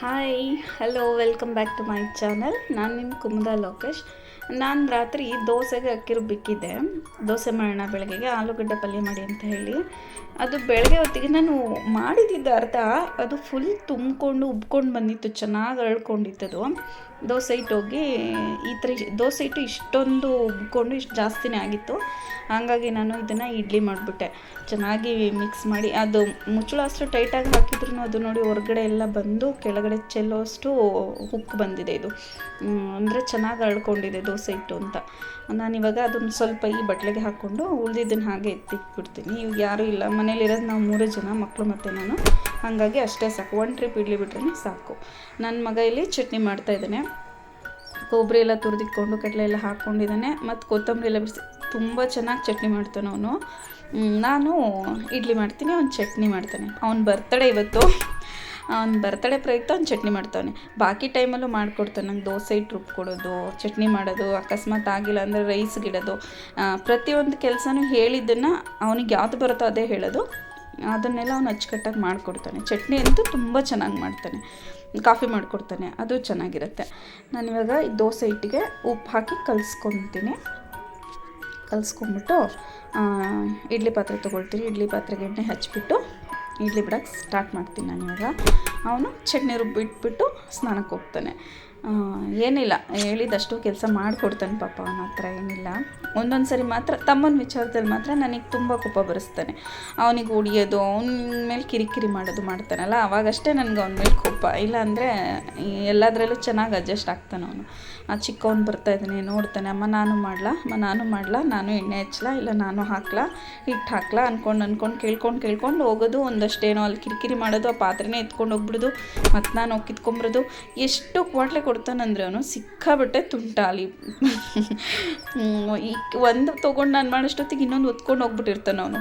Hi hello welcome back to my channel ನಾನು ನಿಮ್ಮ ಕುಮುದ ಲೋಕೇಶ್. ನಾನು ರಾತ್ರಿ ದೋಸೆಗೆ ಅಕ್ಕಿ ರುಬ್ಬಿಕ್ಕಿದ್ದೆ ದೋಸೆ ಮಾಡೋಣ ಬೆಳಗ್ಗೆಗೆ ಆಲೂಗಡ್ಡೆ ಪಲ್ಯ ಮಾಡಿ ಅಂತ ಹೇಳಿ. ಅದು ಬೆಳಗ್ಗೆ ಹೊತ್ತಿಗೆ ನಾನು ಮಾಡಿದ್ದಿದ್ದ ಅರ್ಧ, ಅದು ಫುಲ್ ತುಂಬಿಕೊಂಡು, ಉಬ್ಕೊಂಡು ಬಂದಿತ್ತು, ಚೆನ್ನಾಗಿ ಅಳ್ಕೊಂಡಿತ್ತದು ದೋಸೆ ಹಿಟ್ಟು ಹೋಗಿ ಈ ಥರ ದೋಸೆ ಹಿಟ್ಟು ಇಷ್ಟೊಂದು ಉಬ್ಕೊಂಡು ಇಷ್ಟು ಜಾಸ್ತಿನೇ ಆಗಿತ್ತು. ಹಾಗಾಗಿ ನಾನು ಇದನ್ನು ಇಡ್ಲಿ ಮಾಡಿಬಿಟ್ಟೆ. ಚೆನ್ನಾಗಿ ಮಿಕ್ಸ್ ಮಾಡಿ ಅದು ಮುಚ್ಚಳ ಅಷ್ಟು ಟೈಟಾಗಿ ಹಾಕಿದ್ರು ಅದು ನೋಡಿ ಹೊರಗಡೆ ಎಲ್ಲ ಬಂದು ಕೆಳಗಡೆ ಚೆಲ್ಲೋಷ್ಟು ಹುಕ್ ಬಂದಿದೆ ಇದು. ಅಂದರೆ ಚೆನ್ನಾಗಿ ಅಳ್ಕೊಂಡಿದೆ ದೋಸೆ ಹಿಟ್ಟು ಅಂತ. ನಾನು ಇವಾಗ ಅದನ್ನು ಸ್ವಲ್ಪ ಈ ಬಟ್ಲಿಗೆ ಹಾಕ್ಕೊಂಡು ಉಳಿದಿದ್ದನ್ನು ಹಾಗೆ ಎತ್ತಿಟ್ಬಿಡ್ತೀನಿ. ಇವಾಗ ಯಾರೂ ಇಲ್ಲ. ಮನೇಲಿರೋದು ನಾವು ಮೂರೇ ಜನ ಮಕ್ಕಳು ಮತ್ತು ನಾನು. ಹಾಗಾಗಿ ಅಷ್ಟೇ ಸಾಕು. ಒನ್ ಟ್ರಿಪ್ ಇಡ್ಲಿ ಬಿಟ್ರೆ ಸಾಕು. ನನ್ನ ಮಗ ಇಲ್ಲಿ ಚಟ್ನಿ ಮಾಡ್ತಾ ಇದ್ದಾನೆ. ಕೊಬ್ಬರಿ ಎಲ್ಲ ತುರಿದಿಟ್ಕೊಂಡು, ಕಡಲೆ ಎಲ್ಲ ಹಾಕ್ಕೊಂಡಿದ್ದಾನೆ ಮತ್ತು ಕೊತ್ತಂಬರಿ ಎಲ್ಲ ಬಿಡಿಸಿ, ತುಂಬ ಚೆನ್ನಾಗಿ ಚಟ್ನಿ ಮಾಡ್ತಾನೆ ಅವನು. ನಾನು ಇಡ್ಲಿ ಮಾಡ್ತೀನಿ, ಅವ್ನು ಚಟ್ನಿ ಮಾಡ್ತಾನೆ. ಅವ್ನ ಬರ್ತಡೇ ಇವತ್ತು. ಅವ್ನ ಬರ್ತಡೇ ಪ್ರಯುಕ್ತ ಅವ್ನು ಚಟ್ನಿ ಮಾಡ್ತಾನೆ ಬಾಕಿ ಟೈಮಲ್ಲೂ ಮಾಡಿಕೊಡ್ತಾನೆ, ನಂಗೆ ದೋಸೆ ಇಟ್ಟು ರುಬ್ಕೊಡೋದು ಚಟ್ನಿ ಮಾಡೋದು, ಅಕಸ್ಮಾತ್ ಆಗಿಲ್ಲ ಅಂದರೆ ರೈಸ್ ಗಿಡೋದು. ಪ್ರತಿಯೊಂದು ಕೆಲಸನೂ ಹೇಳಿದ್ದನ್ನು ಅವನಿಗೆ ಯಾವುದು ಬರುತ್ತೋ ಅದೇ ಹೇಳೋದು. ಅದನ್ನೆಲ್ಲ ಅವ್ನು ಅಚ್ಚುಕಟ್ಟಾಗಿ ಮಾಡಿಕೊಡ್ತಾನೆ. ಚಟ್ನಿ ಅಂತೂ ತುಂಬ ಚೆನ್ನಾಗಿ ಮಾಡ್ತಾನೆ. ಕಾಫಿ ಮಾಡಿಕೊಡ್ತಾನೆ, ಅದು ಚೆನ್ನಾಗಿರುತ್ತೆ. ನಾನಿವಾಗ ಈ ದೋಸೆ ಹಿಟ್ಟಿಗೆ ಉಪ್ಪು ಹಾಕಿ ಕಲಿಸ್ಕೊತೀನಿ. ಕಲಿಸ್ಕೊಂಬಿಟ್ಟು ಇಡ್ಲಿ ಪಾತ್ರೆ ತೊಗೊಳ್ತೀನಿ. ಇಡ್ಲಿ ಪಾತ್ರೆಗೆ ಎಣ್ಣೆ ಹಚ್ಬಿಟ್ಟು, ಇಡ್ಲಿ ಬಿಡೋಕ್ಕೆ ಸ್ಟಾರ್ಟ್ ಮಾಡ್ತೀನಿ ನಾನು ಇವಾಗ ಅವನು ಚಟ್ನಿ ರುಬ್ಬಿಟ್ಬಿಟ್ಟು ಸ್ನಾನಕ್ಕೆ ಹೋಗ್ತಾನೆ. ಏನಿಲ್ಲ, ಹೇಳಿದಷ್ಟು ಕೆಲಸ ಮಾಡಿಕೊಡ್ತಾನೆ ಪಾಪ ಅವನ ಹತ್ರ ಏನಿಲ್ಲ. ಒಂದೊಂದು ಸರಿ ಮಾತ್ರ, ತಮ್ಮನ ವಿಚಾರದಲ್ಲಿ ಮಾತ್ರ ನನಗೆ ತುಂಬ ಕೋಪ ಬರೆಸ್ತಾನೆ. ಅವನಿಗೆ ಹೊಡಿಯೋದು ಅವನ ಮೇಲೆ ಕಿರಿಕಿರಿ ಮಾಡೋದು ಮಾಡ್ತಾನಲ್ಲ, ಅವಾಗಷ್ಟೇ ನನಗೆ ಅವನ ಮೇಲೆ ಕೋಪ. ಇಲ್ಲ ಅಂದರೆ ಎಲ್ಲದರಲ್ಲೂ ಚೆನ್ನಾಗಿ ಅಡ್ಜಸ್ಟ್ ಆಗ್ತಾನೆ ಅವನು. ಆ ಚಿಕ್ಕವನು ಬರ್ತಾ ಇದ್ದಾನೆ, ನೋಡ್ತಾನೆ, ಅಮ್ಮ, ನಾನು ಮಾಡ್ಲಾ? ಅಮ್ಮ, ನಾನು ಮಾಡ್ಲಾ? ನಾನು ಎಣ್ಣೆ ಹಚ್ಚಲಾ ಇಲ್ಲ, ನಾನು ಹಾಕ್ಲಾ? ಹಿಟ್ಟು ಹಾಕ್ಲಾ? ಅಂದ್ಕೊಂಡು ಅಂದ್ಕೊಂಡು ಕೇಳ್ಕೊಂಡು ಕೇಳ್ಕೊಂಡು ಹೋಗೋದು, ಒಂದಷ್ಟೇನೋ ಅಲ್ಲಿ ಕಿರಿಕಿರಿ ಮಾಡೋದು, ಆ ಪಾತ್ರೆನೇ ಎತ್ಕೊಂಡು ಹೋಗ್ಬಿಡೋದು, ಮತ್ತು ನಾನು ಹೋಗಿ ಕಿತ್ಕೊಂಬರೋದು ಎಷ್ಟು ಕ್ವಾಟ್ಲೆ ಕೊಡ್ತಾನಂದ್ರೆ ಅವನು ಸಿಕ್ಕಾಬಿಟ್ಟೆ ತುಂಟಾಲಿ. ಈ ಒಂದು ತೊಗೊಂಡು ನಾನು ಮಾಡೋಷ್ಟೊತ್ತಿಗೆ ಇನ್ನೊಂದು ಒತ್ಕೊಂಡು ಹೋಗ್ಬಿಟ್ಟಿರ್ತಾನೆ ಅವನು.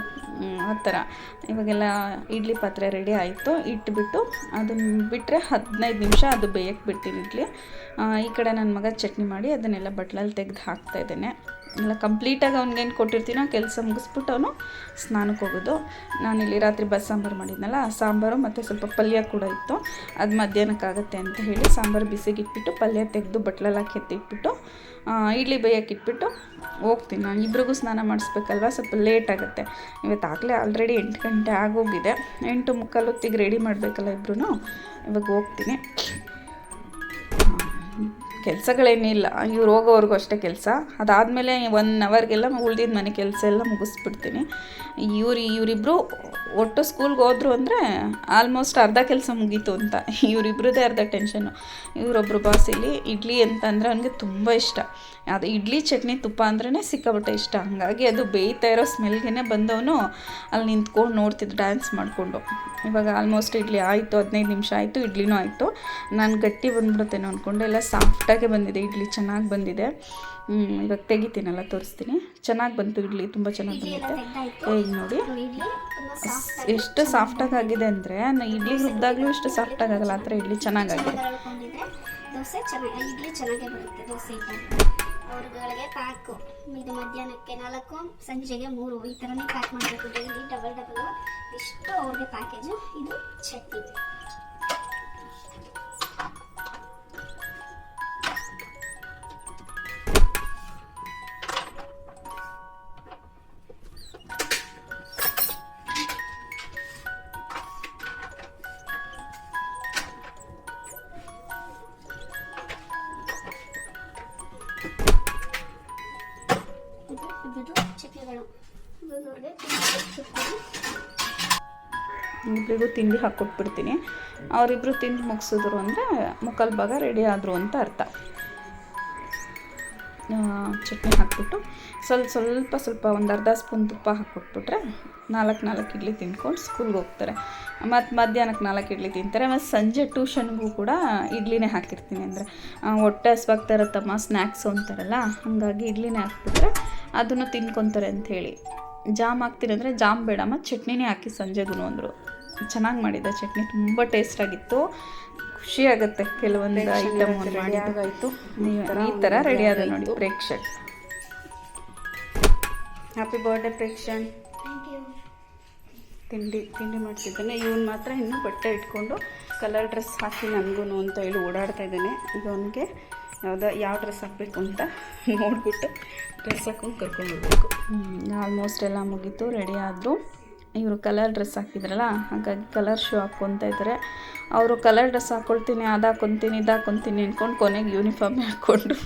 ಆ ಥರ. ಇವಾಗೆಲ್ಲ ಇಡ್ಲಿ ಪಾತ್ರೆ ರೆಡಿ ಆಯಿತು. ಇಟ್ಬಿಟ್ಟು ಅದನ್ನು ಬಿಟ್ಟರೆ ಹದಿನೈದು ನಿಮಿಷ ಅದು ಬೇಯಕ್ಕೆ ಬಿಡ್ತೀನಿ ಇಡ್ಲಿ ಈ ಕಡೆ ನನ್ನ ಮಗ ಚಟ್ನಿ ಮಾಡಿ ಅದನ್ನೆಲ್ಲ ಬಟ್ಲಲ್ಲಿ ತೆಗೆದು ಹಾಕ್ತಾ ಇದ್ದೇನೆ. ಎಲ್ಲ ಕಂಪ್ಲೀಟಾಗಿ ಅವ್ನಿಗೇನು ಕೊಟ್ಟಿರ್ತೀನೋ ಕೆಲಸ ಮುಗಿಸ್ಬಿಟ್ಟು ಅವನು ಸ್ನಾನಕ್ಕೆ ಹೋಗೋದು. ನಾನಿಲ್ಲಿ ರಾತ್ರಿ ಬಸ್ ಸಾಂಬಾರು ಮಾಡಿದ್ನಲ್ಲ, ಆ ಸಾಂಬಾರು ಮತ್ತು ಸ್ವಲ್ಪ ಪಲ್ಯ ಕೂಡ ಇತ್ತು. ಅದು ಮಧ್ಯಾಹ್ನಕ್ಕಾಗತ್ತೆ ಅಂತ ಹೇಳಿ ಸಾಂಬಾರು ಬಿಸಿಗೆ ಇಟ್ಬಿಟ್ಟು ಪಲ್ಯ ತೆಗೆದು ಬಟ್ಲಲ್ಲಿ ಹಾಕಿ ಎತ್ತಿಟ್ಬಿಟ್ಟು ಇಡ್ಲಿ ಬೇಯಕ್ಕೆ ಇಟ್ಬಿಟ್ಟು ಹೋಗ್ತೀನಿ ನಾನು. ಇಬ್ರಿಗೂ ಸ್ನಾನ ಮಾಡಿಸ್ಬೇಕಲ್ವ? ಸ್ವಲ್ಪ ಲೇಟ್ ಆಗುತ್ತೆ. ಇವತ್ತಾಗಲೇ ಆಲ್ರೆಡಿ ಎಂಟು ಗಂಟೆ ಆಗೋಗಿದೆ. ಎಂಟು ಮುಕ್ಕಾಲು ಹೊತ್ತಿಗೆ ರೆಡಿ ಮಾಡಬೇಕಲ್ಲ ಇಬ್ರು ಇವಾಗ ಹೋಗ್ತೀನಿ. ಕೆಲಸಗಳೇನಿಲ್ಲ. ಇವ್ರು ಹೋಗೋವರೆಗೂ ಅಷ್ಟೇ ಕೆಲಸ. ಅದಾದಮೇಲೆ ಒನ್ ಅವರ್ಗೆಲ್ಲ ಉಳ್ದಿದ್ದ ಮನೆ ಕೆಲಸ ಎಲ್ಲ ಮುಗಿಸ್ಬಿಡ್ತೀನಿ. ಇವ್ರು ಇವರಿಬ್ಬರು ಒಟ್ಟು ಸ್ಕೂಲ್ಗೆ ಹೋದ್ರು ಅಂದರೆ ಆಲ್ಮೋಸ್ಟ್ ಅರ್ಧ ಕೆಲಸ ಮುಗೀತು ಅಂತ. ಇವರಿಬ್ರದ್ದೇ ಅರ್ಧ ಟೆನ್ಷನ್ನು ಇವರೊಬ್ಬರು ಬಾಸ್ ಇಲ್ಲಿ, ಇಡ್ಲಿ ಅಂತಂದರೆ ಅವನಿಗೆ ತುಂಬ ಇಷ್ಟ. ಅದು ಇಡ್ಲಿ, ಚಟ್ನಿ, ತುಪ್ಪ ಅಂದ್ರೇ ಸಿಕ್ಕಾಬಿಟ್ಟೆ ಇಷ್ಟ. ಹಾಗಾಗಿ ಅದು ಬೇಯ್ತಾ ಇರೋ ಸ್ಮೆಲ್ಗೆ ಬಂದವನು ಅಲ್ಲಿ ನಿಂತ್ಕೊಂಡು ನೋಡ್ತಿದ್ದು ಡ್ಯಾನ್ಸ್ ಮಾಡಿಕೊಂಡು. ಇವಾಗ ಆಲ್ಮೋಸ್ಟ್ ಇಡ್ಲಿ ಆಯಿತು, ಹದಿನೈದು ನಿಮಿಷ ಆಯಿತು, ಇಡ್ಲಿನೂ ಆಯಿತು. ನಾನು ಗಟ್ಟಿ ಬಂದ್ಬಿಡುತ್ತೇನೋ ಅಂದ್ಕೊಂಡು ಎಲ್ಲ ಸಾಫ್ಟಾಗೆ ಬಂದಿದೆ ಇಡ್ಲಿ ಚೆನ್ನಾಗಿ ಬಂದಿದೆ. ಇವಾಗ ತೆಗಿತೀನಲ್ಲ ತೋರಿಸ್ತೀನಿ. ಚೆನ್ನಾಗಿ ಬಂತು ಇಡ್ಲಿ ತುಂಬ ಚೆನ್ನಾಗಿ ಬಂದಿದೆ. ಈಗ ನೋಡಿ. ಎಷ್ಟು ಸಾಫ್ಟಾಗಿ ಆಗಿದೆ ಅಂದರೆ ಇಡ್ಲಿ ರುಬ್ದಾಗಲೂ ಇಷ್ಟು ಸಾಫ್ಟಾಗಿ ಆಗಲ್ಲ ಆ ಥರ ಇಡ್ಲಿ ಚೆನ್ನಾಗಾಗಿದೆ ದೋಸೆ ಚೆನ್ನಾಗಿ ಇಡ್ಲಿ ಚೆನ್ನಾಗೇ ಬರುತ್ತೆ ದೋಸೆ ಅವ್ರಗಳಿಗೆ ಪ್ಯಾಕು ಇದು ಮಧ್ಯಾಹ್ನಕ್ಕೆ ನಾಲ್ಕು ಸಂಜೆಗೆ ಮೂರು. ಈ ಥರನೇ ಪ್ಯಾಕ್ ಮಾಡಬೇಕು ಡೈಲಿ ಡಬಲ್ ಡಬಲ್ ಇಷ್ಟು ಅವ್ರಿಗೆ ಪ್ಯಾಕೇಜು ಇದು ಚಟ್ನಿ. ಇದು ಇಬ್ಬರಿಗೂ ತಿಂಡಿ ಹಾಕ್ಕೊಟ್ಬಿಡ್ತೀನಿ ಅವರಿಬ್ರು ತಿಂದು ಮುಗಿಸಿದ್ರು ಅಂದರೆ ಮುಕ್ಕಲ್ ಭಾಗ ರೆಡಿ ಆದರು ಅಂತ ಅರ್ಥ. ಚಟ್ನಿ ಹಾಕ್ಬಿಟ್ಟು ಸ್ವಲ್ಪ ಸ್ವಲ್ಪ ಸ್ವಲ್ಪ ಒಂದು ಅರ್ಧ ಸ್ಪೂನ್ ತುಪ್ಪ ಹಾಕ್ಬಿಟ್ಬಿಟ್ರೆ ನಾಲ್ಕು ನಾಲ್ಕು ಇಡ್ಲಿ ತಿಂದ್ಕೊಂಡು ಸ್ಕೂಲ್ಗೆ ಹೋಗ್ತಾರೆ. ಮತ್ತು ಮಧ್ಯಾಹ್ನಕ್ಕೆ ನಾಲ್ಕು ಇಡ್ಲಿ ತಿಂತಾರೆ. ಮತ್ತು ಸಂಜೆ ಟ್ಯೂಷನ್ಗೂ ಕೂಡ ಇಡ್ಲಿನೇ ಹಾಕಿರ್ತೀನಿ ಅಂದರೆ ಹೊಟ್ಟೆ ಹಸ್ವಾಗ್ತಾ ಇರುತ್ತಮ್ಮ ಸ್ನ್ಯಾಕ್ಸು ಅಂತಾರಲ್ಲ, ಹಾಗಾಗಿ ಇಡ್ಲಿನೇ ಹಾಕ್ಬಿಟ್ರೆ ಅದನ್ನು ತಿನ್ಕೊತಾರೆ ಅಂಥೇಳಿ. ಜಾಮ್ ಹಾಕ್ತೀನಿ ಅಂದರೆ ಜಾಮ್ ಬೇಡಮ್ಮ, ಚಟ್ನಿನೇ ಹಾಕಿ ಸಂಜೆಗೂ ಅಂದರು. ಚೆನ್ನಾಗಿ ಮಾಡಿದ್ದೆ ಚಟ್ನಿ, ತುಂಬ ಟೇಸ್ಟ್ ಆಗಿತ್ತು. ಖುಷಿ ಆಗುತ್ತೆ ಕೆಲವೊಂದು ಐಟಮ್ ಮಾಡಿದ್ದಾಯಿತು ಈ ಥರ ರೆಡಿ ಆದ ನೋಡಿ Prekshak. Happy birthday Prekshan thank you ತಿಂಡಿ ತಿಂಡಿ ಮಾಡ್ತಿದ್ದಾನೆ. ಇವನು ಮಾತ್ರ ಇನ್ನೂ ಬಟ್ಟೆ ಇಟ್ಕೊಂಡು ಕಲರ್ ಡ್ರೆಸ್ ಹಾಕಿ ನನಗೂ ಅಂತ ಹೇಳಿ ಓಡಾಡ್ತಾ ಇದ್ದಾನೆ. ಈಗ ಅವನಿಗೆ ಯಾವುದೋ ಯಾವ ಡ್ರೆಸ್ ಹಾಕಬೇಕು ಅಂತ ನೋಡಿಬಿಟ್ಟು ಡ್ರೆಸ್ ಹಾಕೊಂಡು ಕರ್ಕೊಂಡು ಹೋಗ್ಬೇಕು. ಆಲ್ಮೋಸ್ಟ್ ಎಲ್ಲ ಮುಗೀತು ರೆಡಿ ಆದರು. ಇವರು ಕಲರ್ ಡ್ರೆಸ್ ಹಾಕಿದ್ರಲ್ಲ, ಹಾಗಾಗಿ ಕಲರ್ ಶೂ ಹಾಕ್ಕೊತಾ ಇದ್ದಾರೆ ಅವರು ಕಲರ್ ಡ್ರೆಸ್ ಹಾಕ್ಕೊಳ್ತೀನಿ ಅದು ಹಾಕ್ಕೊತೀನಿ ಇದು ಹಾಕ್ಕೊತೀನಿ ಅಂದ್ಕೊಂಡು ಕೊನೆಗೆ ಯೂನಿಫಾರ್ಮ್ ಹಾಕ್ಕೊಂಡು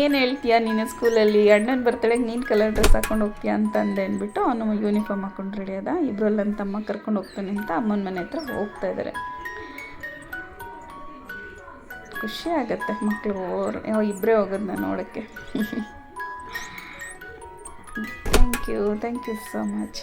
ಏನು ಹೇಳ್ತೀಯ ನೀನು ಸ್ಕೂಲಲ್ಲಿ ಅಣ್ಣನ ಬರ್ತಡೆಗೆ ನೀನು ಕಲರ್ ಡ್ರೆಸ್ ಹಾಕ್ಕೊಂಡು ಹೋಗ್ತೀಯ ಅಂತ ಅಂದೆ ಅಂದ್ಬಿಟ್ಟು ಅವನು ಯೂನಿಫಾರ್ಮ್ ಹಾಕ್ಕೊಂಡು ರೆಡಿ ಅದ. ಇಬ್ಬರಲ್ಲಿ ನನ್ನ ತಮ್ಮ ಕರ್ಕೊಂಡು ಹೋಗ್ತಾನೆ ಅಂತ ಅಮ್ಮನ ಮನೆ ಹತ್ರ ಹೋಗ್ತಾ ಇದ್ದಾರೆ ಖುಷಿ ಆಗುತ್ತೆ ಮಕ್ಕಳು ಇಬ್ಬರೇ ಹೋಗೋದನ್ನ ನೋಡೋಕ್ಕೆ. Thank you thank you so much